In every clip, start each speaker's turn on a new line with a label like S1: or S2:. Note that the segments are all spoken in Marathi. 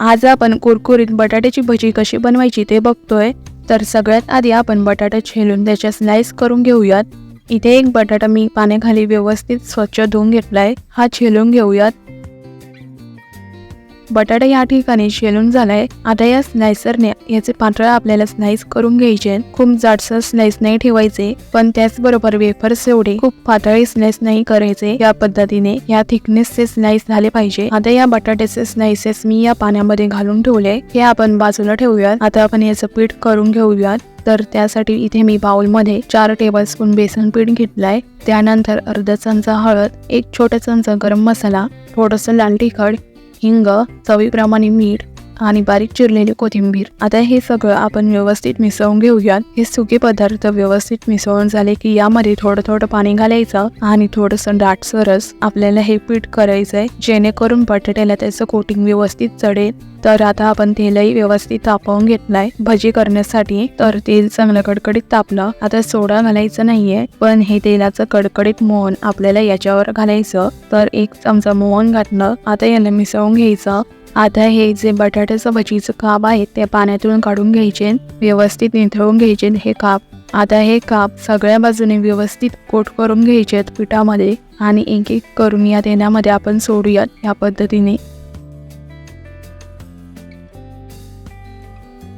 S1: आज आपण कुरकुरीत बटाट्याची भजी कशी बनवायची ते बघतोय. तर सगळ्यात आधी आपण बटाटा छेलून त्याच्या स्लाइस करून घेऊयात. इथे एक बटाटा मी पाण्याखाली व्यवस्थित स्वच्छ धुवून घेतलाय. हा छेलून घेऊयात. बटाटा या ठिकाणी शेलून झालाय. आता या स्लायसरने याचे पातळ आपल्याला स्लाइस करून घ्यायचे खूप जाडसर स्लाइस नाही ठेवायचे पण त्याचबरोबर वेफर्स एवढे खूप पातळी स्लाइस नाही करायचे. या पद्धतीने या थिकनेसचे स्लाइस झाले पाहिजे. आता या बटाट्याचे स्लाइसेस मी या पाण्यामध्ये घालून ठेवले हे आपण बाजूला ठेवूयात. आता आपण याचं पीठ करून घेऊयात. तर त्यासाठी इथे मी बाउलमध्ये चार टेबलस्पून बेसन पीठ घेतलाय. त्यानंतर अर्धा चमचा हळद एक छोटा चमचा गरम मसाला थोडंसं लाल तिखट हिंग चवीप्रमाणे मीठ आणि बारीक चिरलेली कोथिंबीर. आता हे सगळं आपण व्यवस्थित मिसळून घेऊयात. हे सुके पदार्थ व्यवस्थित मिसळून झाले की यामध्ये थोडं थोडं पाणी घालायचं आणि थोडंसं दाटसरच आपल्याला हे पीठ करायचंय. जेणेकरून बटाट्याला त्याचं कोटिंग व्यवस्थित चढेल. तर आता आपण तेलही व्यवस्थित तापवून घेतलाय. भजी करण्यासाठी तर तेल चांगलं कडकडीत तापलं. आता सोडा घालायचं नाहीये पण हे तेलाचं कडकडीत मोहन आपल्याला याच्यावर घालायचं. तर एक चमचा मोहन घातलं. आता याला मिसळून घ्यायचं. आता हे जे बटाट्याचं भजीचं काप आहे ते पाण्यातून काढून घ्यायचे व्यवस्थित निथळून घ्यायचे हे काप. आता हे काप सगळ्या बाजूने व्यवस्थित कोट करून घ्यायचे पिठामध्ये आणि एक एक करून या तेलामध्ये आपण सोडूयात या पद्धतीने.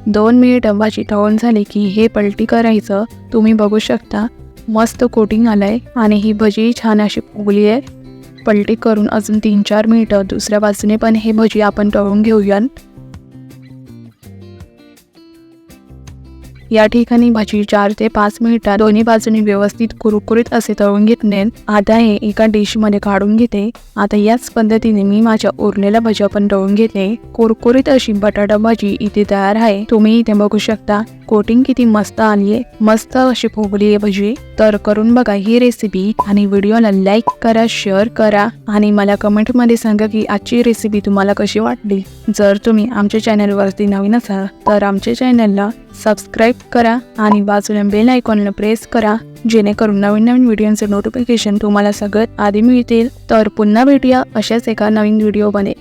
S1: दोन मिनिट भाजी तळून झाली की हे पलटी करायचं. तुम्ही बघू शकता मस्त कोटिंग आलंय आणि ही भजी छान अशी फुगली आहे. पलटी करून अजून तीन चार मिनिटं दुसऱ्या बाजूने पण हे भजी आपण तळून घेऊयात. या ठिकाणी भाजी चार ते पाच मिनिटात दोन्ही बाजूने व्यवस्थित कुरकुरीत असे तळून घेतले. आता हे एका डिशमध्ये काढून घेते. आता याच पद्धतीने मी माझ्या उरलेल्या भाज्या पण तळून घेते. कुरकुरीत अशी बटाटा भाजी इथे तयार आहे. तुम्ही इथे बघू शकता कोटिंग किती मस्त आली आहे. मस्त अशी फुगली आहे भजी. तर करून बघा ही रेसिपी आणि व्हिडिओला लाईक करा शेअर करा आणि मला कमेंटमध्ये सांगा की आजची रेसिपी तुम्हाला कशी वाटली. जर तुम्ही आमच्या चॅनलवरती नवीन असाल तर आमच्या चॅनलला सबस्क्राईब करा आणि बाजूला बेल आयकॉनला प्रेस करा जेणेकरून नवीन नवीन व्हिडिओचे नोटिफिकेशन तुम्हाला सगळ्यात आधी मिळतील. तर पुन्हा भेटूया अशाच एका नवीन व्हिडिओ बने